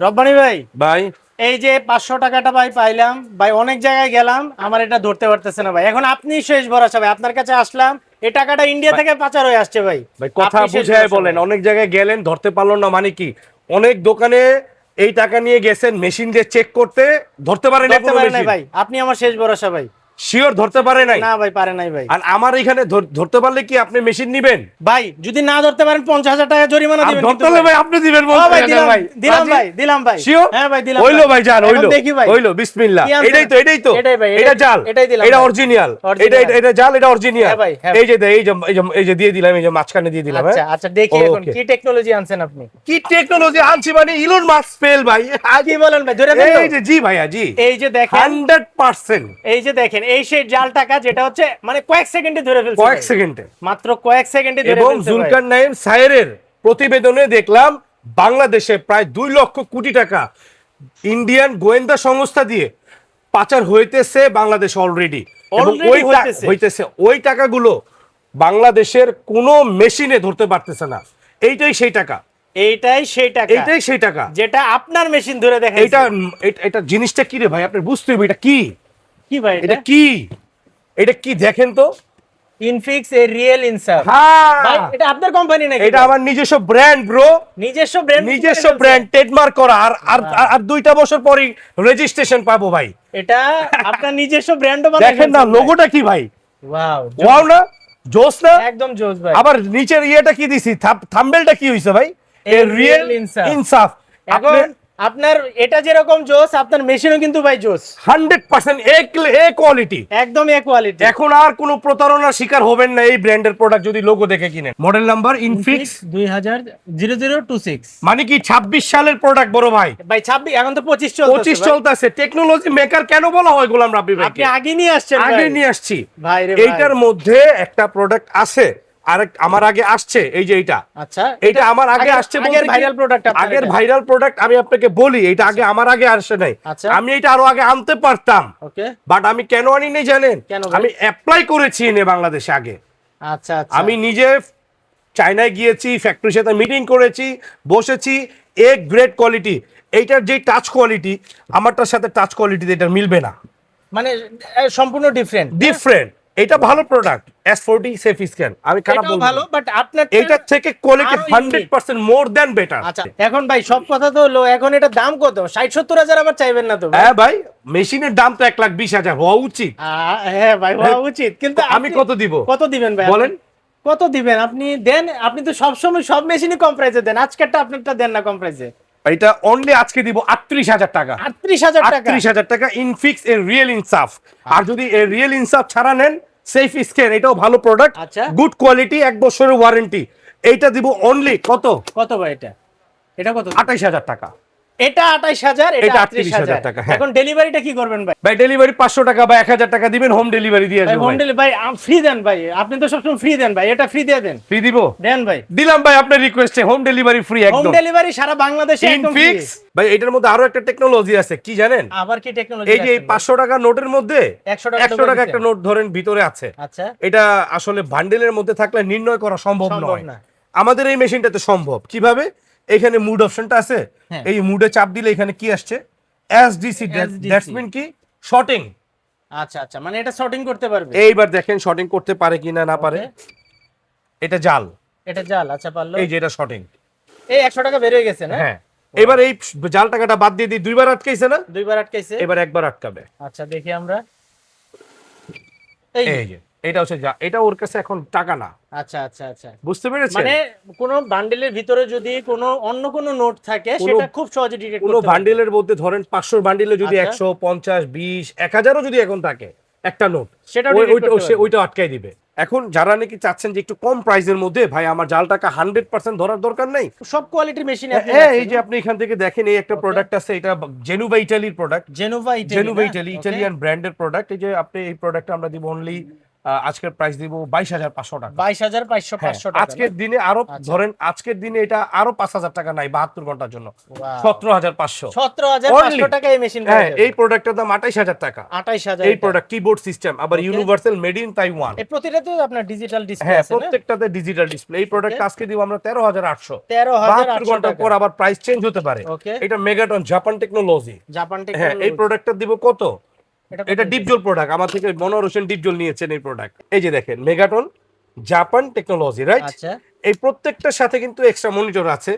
রব্বানি ভাই ভাই। এই যে পাঁচশো টাকাটা ভাই পাইলাম ভাই অনেক জায়গায় গেলাম আমার এটা ধরতে পারতেছে না ভাই। এখন আপনি শেষ ভরসা ভাই আপনার কাছে আসলাম এই টাকাটা ইন্ডিয়া থেকে পাচার হয়ে আসছে ভাই। ভাই কথা বুঝায় বলেন অনেক জায়গায় গেলেন ধরতে পারল না মানে কি? অনেক দোকানে এই টাকা নিয়ে গেছেন মেশিন দিয়ে চেক করতে ধরতে পারে না ধরতে পারে নাই ভাই আপনি আমার শেষ ভরসা ভাই। শিওর ধরতে পারে নাই? না ভাই পারে নাই ভাই। আর আমার এখানে ধরতে পারলে কি আপনি মেশিন নিবেন? ভাই যদি না ধরতে পারেন পঞ্চাশ হাজার টাকা জরিমানা দিবেন ধরতে হলে ভাই। আপনি দিবেন ভাই দিলাম ভাই দিলাম ভাই দিলাম ভাই। Sure? হ্যাঁ ভাই দিলাম হইল ভাই। জান হইল। দেখি ভাই। হইল বিসমিল্লাহ। এটাই তো এটাই তো। এটাই ভাই, এটা জাল। এটাই দিলাম এটা। অরিজিনাল এটা এটা- জাল এটা অরিজিনাল হ্যাঁ ভাই, হ্যাঁ। এই যে এই যে এই যে এই যে দিয়ে দিলাম এই যে মাঝখানে দিয়ে দিলাম আচ্ছা হ্যাঁ? আচ্ছা দেখি এখন কি টেকনোলজি আনছেন আপনি। কি টেকনোলজি আনছি মানে ইলন মাস্ক ফেল ভাই। কি বলেন ভাই ধরে দেন এই যে জি ভাইয়া জি। এই যে দেখেন। হান্ড্রেড পার্সেন্ট এই যে দেখেন এই সেই জাল টাকা যেটা হচ্ছে মানে কয়েক সেকেন্ডে ধরে ফেলছে কয়েক সেকেন্ডে। মাত্র কয়েক সেকেন্ডে ধরে এবং। জুলকার নাইম সায়েরের প্রতিবেদনে দেখলাম বাংলাদেশে প্রায় দুই লক্ষ কোটি টাকা ইন্ডিয়ান গোয়েন্দা সংস্থা দিয়ে পাচার হইতেছে বাংলাদেশ অলরেডি হইতেছে। ওই টাকাগুলো বাংলাদেশের কোনো মেশিনে ধরতে পারতেছে না। এইটাই সেই টাকা। এইটাই সেই টাকা। এইটাই সেই টাকা। যেটা আপনার মেশিন ধরে দেখেন এইটা এটা- এটা জিনিসটা কি রে ভাই? আপনি বুঝতে হবে এটা কি? কি ভাই এটা কি? এটা কি দেখেন তো? ইনফিক্স এ রিয়েল ইনসার হ্যাঁ এটা আপনার কোম্পানি নাকি? এটা আমার নিজস্ব ব্র্যান্ড ব্রো নিজস্ব ব্র্যান্ড নিজস্ব ব্র্যান্ড ট্রেডমার্ক করা। আর আর আর দুইটা বছর পরই রেজিস্ট্রেশন পাবো ভাই। এটা আপনার নিজস্ব ব্র্যান্ডও দেখেন না লোগোটা কি ভাই? ওয়াও ওয়াও না? জোস না? একদম জোস ভাই। আবার নিচের ইয়েটা কি দিছি? থাম্বেলটা কি হইছে ভাই? এ রিয়েল। ইনসাফ এখন আপনি আপনার এটা যেরকম জোস আপনার মেশিনও কিন্তু ভাই জোস। 100% এ এ কোয়ালিটি। একদম এ কোয়ালিটি। এখন আর কোনো প্রতারণার শিকার হবেন না এই ব্র্যান্ডের প্রোডাক্ট যদি লোগো দেখে কিনেন। মডেল নাম্বার ইনফিক্স দুই হাজার জিরো জিরো টু সিক্স। মানে কি 26 সালের প্রোডাক্ট বড় ভাই? ভাই ছাব্বিশ এখন তো পঁচিশ চলছে 25 চলতেছে। টেকনোলজি মেকার কেন বলা হয় গোলাম রাব্বি ভাই আপনি আগে নিয়ে আসছেন আগে নিয়ে আসছি। ভাই। এইটার মধ্যে একটা প্রোডাক্ট আছে। আরেক আমার আগে আসছে এই যে এইটা। আচ্ছা এইটা আমার আগে আসছে আগের ভাইরাল প্রোডাক্ট আগের ভাইরাল প্রোডাক্ট আমি আপনাকে বলি এটা আগে আমার আগে আসে নাই। আচ্ছা। আমি এটা আরও আগে আনতে পারতাম। ওকে। বাট আমি কেন আনি নাই জানেন আমি অ্যাপ্লাই করেছি এনে বাংলাদেশে আগে। আচ্ছা আচ্ছা। আমি নিজে চায়নায় গিয়েছি ফ্যাক্টরির সাথে মিটিং করেছি বসেছি। এ গ্রেট কোয়ালিটি এইটার যে টাচ কোয়ালিটি আমারটার সাথে টাচ কোয়ালিটি এটা মিলবে না। মানে সম্পূর্ণ ডিফারেন্ট ডিফারেন্ট এটা ভালো product S forty safe scan আমি খারাপ বলব ভালো বাট আপনার এইটার থেকে quality hundred percent more than better আচ্ছা এখন ভাই সব কথা তো হলো এখন এটা দাম কত? ষাট সত্তর হাজার আবার চাইবেন না তো হ্যাঁ ভাই মেশিনের দাম তো এক লাখ বিশ হাজার হওয়া উচিত। হ্যাঁ ভাই হওয়া উচিত কিন্তু আমি কত দিব? কত দিবেন ভাই বলেন। কত দিবেন? আপনি দেন আপনি তো সব সময় সব মেশিনই কম প্রাইসে দেন আজকেরটা আপনারটা দেন না কম প্রাইসে এটা অনলি আজকে দিব আটত্রিশ হাজার টাকা। আটত্রিশ হাজার টাকা? আটত্রিশ হাজার টাকা ইনফিক্স এর রিয়েল ইনসাফ আর যদি এর রিয়েল ইনসাফ ছাড়া নেন সেফ স্ক্যান এটাও ভালো প্রোডাক্ট আচ্ছা। গুড কোয়ালিটি এক বছরের ওয়ারেন্টি এইটা দিব অনলি কত? কত ভাই এটা? এটা কত? আঠাইশ হাজার টাকা। এটা আঠাইশ হাজার এটা এটা আটত্রিশ 38,000 হাজার টাকা, হ্যাঁ। এখন ডেলিভারিটা কি করবেন ভাই? ভাই ডেলিভারি পাঁচশো টাকা বা এক হাজার টাকা দিবেন হোম ডেলিভারি দিয়ে ভাই আসব হোম ডেলিভারি ভাই ফ্রি দেন ভাই। আপনি তো সবসময় ফ্রি দেন ভাই এটা ফ্রি দিয়ে দেন। ফ্রি দিব? দেন ভাই। দিলাম ভাই আপনার রিকোয়েস্টে home delivery free home delivery সারা বাংলাদেশে একদম free। ভাই এটার মধ্যে আরও একটা টেকনোলজি আছে কি জানেন? আবার কি টেকনোলজি এই যে পাঁচশো টাকা নোটের মধ্যে 100 টাকা একশো ঢুকাই টাকা একটা নোট ধরেন ভিতরে আছে। আচ্ছা। এটা আসলে বান্ডেলের মধ্যে থাকলে নির্ণয় করা সম্ভব নয়। না। আমাদের এই মেশিনটাতে সম্ভব। কীভাবে? এখানে মুড অপশনটা আছে। হ্যাঁ। এই মুডে চাপ দিলে এখানে কি আসছে? এসডিসি দ্যাটস মিন কি? শর্টিং আচ্ছা আচ্ছা মানে এটা শর্টিং করতে পারবে। এইবার দেখেন শর্টিং করতে পারে কিনা না পারে। এটা জাল। এটা জাল আচ্ছা পারল। এই যে এটা শর্টিং এই একশো টাকা বের হয়ে গেছে না? হ্যাঁ। এবার এই জাল টাকাটা বাদ দিয়ে দিই দুইবার আটকাইছে না? দুইবার আটকাইছে। এবার একবার আটকাবে। আচ্ছা দেখি আমরা। এই যে। এটা হচ্ছে যা এটা ওর কাছে এখন টাকা না। আচ্ছা আচ্ছা আচ্ছা। বুঝতে পেরেছেন? মানে কোন বান্ডেলের ভিতরে যদি কোনো অন্য কোনো নোট থাকে কোনো- সেটা খুব সহজে ডিটেক্ট কোনো করতে পারবে। বান্ডিলের মধ্যে ধরেন পাঁচশোর বান্ডিলে যদি আচ্ছা। একশো পঞ্চাশ বিশ এক হাজারও যদি এখন থাকে একটা নোট detect ওইটা- আটকাই দিবে। এখন যারা নাকি চাচ্ছেন যে একটু কম প্রাইসের মধ্যে ভাই আমার জাল টাকা হান্ড্রেড পার্সেন্ট ধরার দরকার নেই। সব কোয়ালিটির মেশিন হ্যাঁ এই যে আপনি এখান থেকে দেখেন এই একটা প্রোডাক্ট আছে এটা জেনুবা ইটালির প্রোডাক্ট জেনোভা ইটালি ইটালিয়ান ব্র্যান্ডের প্রোডাক্ট এই যে আপনি এই প্রোডাক্ট আমরা দিব অনলি আজকের প্রাইস দিব বাইশ হাজার পাঁচশো টাকা। বাইশ হাজার পাঁচশো হ্যাঁ, পাঁচশো টাকা আজকের দিনে আরও আচ্ছা। ধরেন আজকের দিনে এটা আরও পাঁচ হাজার টাকা নাই বাহাত্তর ঘণ্টার জন্য। সতেরো হাজার পাঁচশো। সতেরো হাজার পাঁচশো টাকা এই মেশিন হ্যাঁ এই প্রোডাক্টের দাম আঠাইশ হাজার টাকা। আঠাইশ হাজার এই প্রোডাক্ট কিবোর্ড সিস্টেম আবার ইউনিভার্সাল মেড ইন তাইওয়ান এই প্রতিটাতে আপনার ডিজিটাল ডিসপ্লে হ্যাঁ প্রত্যেকটাতে ডিজিটাল ডিসপ্লে এই প্রোডাক্ট আজকে দিব আমরা তেরো হাজার আটশো। তেরো হাজার বাহাত্তর আটশো ঘণ্টা টাকা। পর আবার প্রাইস চেঞ্জ হতে পারে। ওকে এটা মেগাটন জাপান টেকনোলজি জাপান হ্যাঁ এই টেকনোলজি প্রোডাক্টটা দিব কত? এটা ডিপজল প্রোডাক্ট আমার থেকে মনোহর হোসেন ডিপজল নিয়েছেন এই প্রোডাক্ট এই যে দেখেন মেগাটন জাপান টেকনোলজি রাইট এই প্রত্যেকটার সাথে কিন্তু এক্সট্রা মনিটর আছে।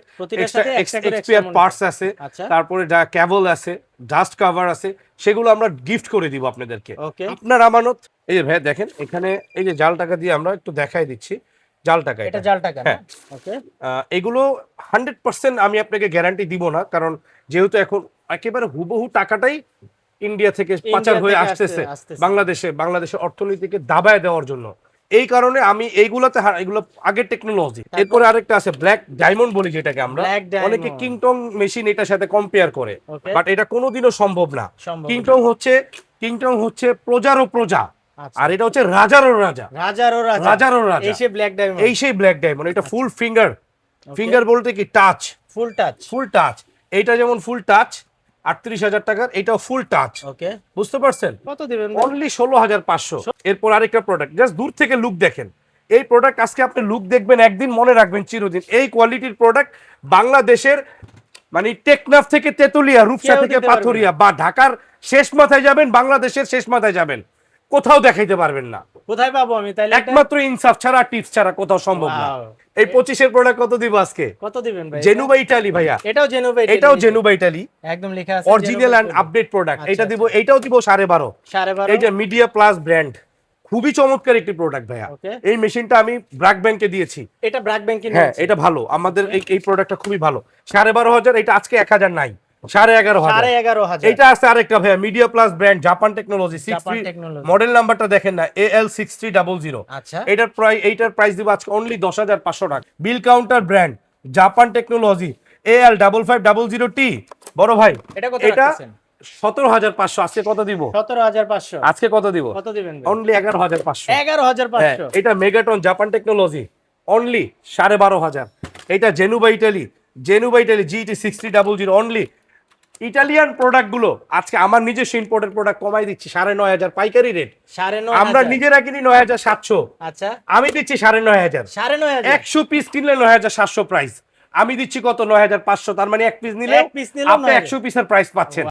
এক্সপিয়ার পার্টস আছে আচ্ছা। তারপরে যা কেবল আছে ডাস্ট কভার আছে সেগুলো আমরা গিফট করে দিব আপনাদেরকে। ওকে আপনার আমানত এই যে ভাই দেখেন এখানে এই যে জাল টাকা দিয়ে আমরা একটু দেখাই দিচ্ছি জাল টাকা এটা জাল টাকা হ্যাঁ। এগুলো হান্ড্রেড পার্সেন্ট আমি আপনাকে গ্যারান্টি দিব না কারণ যেহেতু এখন একেবারে হুবহু টাকাটাই ইন্ডিয়া থেকে পাচার হয়ে আসতেছে বাংলাদেশে বাংলাদেশের অর্থনীতিকে দাবায় দেওয়ার জন্য। এই কারণে আমি এইগুলোতে এগুলো আগের টেকনোলজি এরপরে আরেকটা আছে ব্ল্যাক ডায়মন্ড বলি যেটাকে আমরা। অনেকে কিংটং মেশিন এটার সাথে কম্পেয়ার করে। বাট এটা কোনোদিনও সম্ভব না। কিংটং হচ্ছে কিংটং হচ্ছে প্রজারও প্রজা। আচ্ছা। আর এটা হচ্ছে রাজারও রাজা। রাজারও রাজা। রাজারও রাজা। এই সে ব্ল্যাক ডায়মন্ড এই সেই ব্ল্যাক ডায়মন্ড এটা ফুল ফিঙ্গার ফিঙ্গার বলতে কি touch full touch full touch এইটা যেমন ফুল টাচ আটত্রিশ হাজার টাকার এটাও ফুল টাচ ওকে বুঝতে পারছেন? কত দিবেন অনলি ষোলো হাজার পাঁচশো। এরপর আরেকটা প্রোডাক্ট জাস্ট দূর থেকে লুক দেখেন। এই প্রোডাক্ট আজকে আপনি লুক দেখবেন একদিন মনে রাখবেন চিরদিন। এই কোয়ালিটির প্রোডাক্ট বাংলাদেশের মানে টেকনাফ থেকে তেতুলিয়া রূপসা থেকে পাথরিয়া বা ঢাকার শেষ মাথায় যাবেন বাংলাদেশের শেষ মাথায় যাবেন। কোথাও দেখাইতে পারবেন না। কোথায় পাবো আমি? তাইলে একমাত্র ইনসাফ ছাড়া টিপস ছাড়া কোথাও সম্ভব না. এই পঁচিশের প্রোডাক্ট কত দিব আজকে? কত দিবেন ভাই? জেনুবা ইটালি ভাইয়া। এটাও জেনুবা এটাও জেনুবা ইটালি একদম লেখা আছে অরিজিনাল অ্যান্ড আপডেট প্রোডাক্ট আচ্ছা, এটা দিব এটাও দিব সাড়ে বারো। সাড়ে বারো? এইটা মিডিয়া প্লাস ব্র্যান্ড খুবই চমৎকার একটি প্রোডাক্ট ভাইয়া। এই মেশিনটা আমি ব্র্যাক ব্যাংকে দিয়েছি। এটা ব্র্যাক ব্যাংকে হ্যাঁ এটা ভালো। আমাদের এই এই প্রোডাক্টটা খুবই ভালো। সাড়ে বারো হাজার এটা আজকে এক হাজার নাই। সাড়ে এগারো সাড়ে হাজার এগারো হাজার। এটা আছে আরেকটা ভাইয়া Midea plus brand Japan technology six model নাম্বারটা দেখেন না A L six three double zero আচ্ছা। এটার প্রাইস এইটার প্রাইস দিব আজকে অনলি দশ হাজার পাঁচশো টাকা। Bill counter brand Japan technology A L double five double zero T বড় ভাই এটা এটা সতেরো হাজার পাঁচশো আজকে কত দিব? সতেরো হাজার পাঁচশো। আজকে কত দিব? কত দিবেন অনলি এগারো হাজার পাঁচশো। এগারো হাজার হ্যাঁ, পাঁচশো। এটা মেগাটন জাপান টেকনোলজি অনলি সাড়ে বারো হাজার। এটা Genova Italy Genova Italy GT sixty double zero only Italian প্রোডাক্টগুলো আজকে আমার নিজস্ব ইম্পোর্টের প্রোডাক্ট কমাই দিচ্ছি সাড়ে নয় হাজার পাইকারি রেট সাড়ে নয় আমরা নিজেরা কিনি নয় হাজার সাতশো। আচ্ছা। আমি দিচ্ছি সাড়ে নয় হাজার। সাড়ে নয় হাজার। একশো পিস কিনলে নয় হাজার সাতশো প্রাইস আমি দিচ্ছি কত? নয় হাজার পাঁচশো তার মানে এক পিস নিলে আপনি 9,000 একশো পিসের প্রাইস পাচ্ছেন।